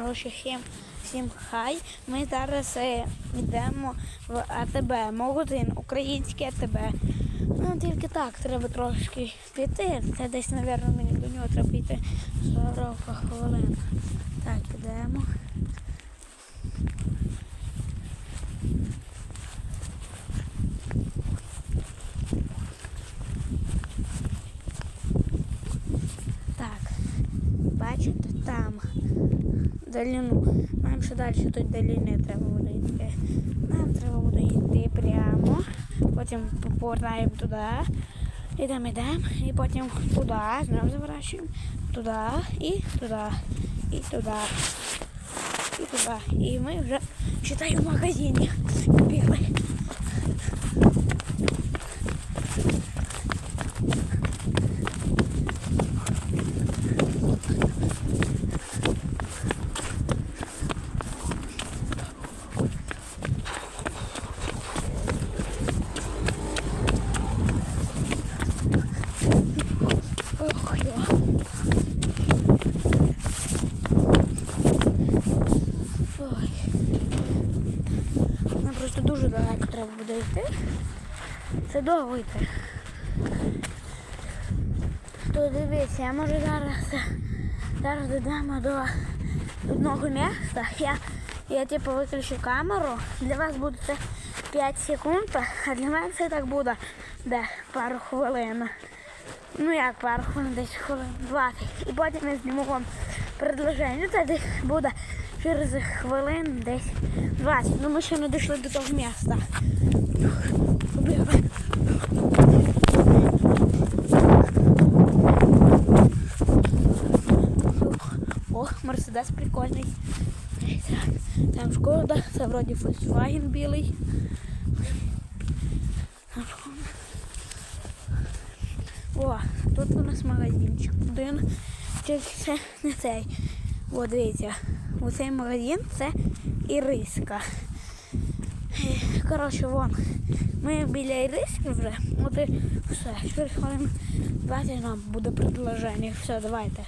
Коротше, всім, хай. Ми зараз е, йдемо в АТБ, магазин, український АТБ. Ну, тільки так, треба трошки піти. Це десь, мабуть, мені до нього треба йти 40 хвилин. Так, йдемо. Так, бачите, там долину. Нам ще далі тут доліни треба буде йти. Нам треба буде йти прямо, потім повертаємо туди, Ідемо, йдемо, і потім туди, знову заворачуємо, туди і туди, і туди, і туди. І ми вже читаємо в магазині. Бігли. Просто дуже далеко треба буде йти. Це довго йти. То дивіться, я може зараз, зараз дійдемо до одного місця. Я, я типу виключу камеру. Для вас буде це 5 секунд, а для мене це так буде де пару хвилин. Ну як пару хвилин, десь хвилин 20. І потім я зніму вам предложення. Це десь буде через хвилин десь 20. Ну ми ще не дійшли до того міста. О, Мерседес прикольний. Там шкода, це вроді Volkswagen білий. О, тут у нас магазинчик. Один. Це не цей. О, дивіться. Оцей магазин це Іриска. Коротше, вон. Ми біля Іриски вже. От і все. Через хвилин 20 нам буде предложення. Все, давайте.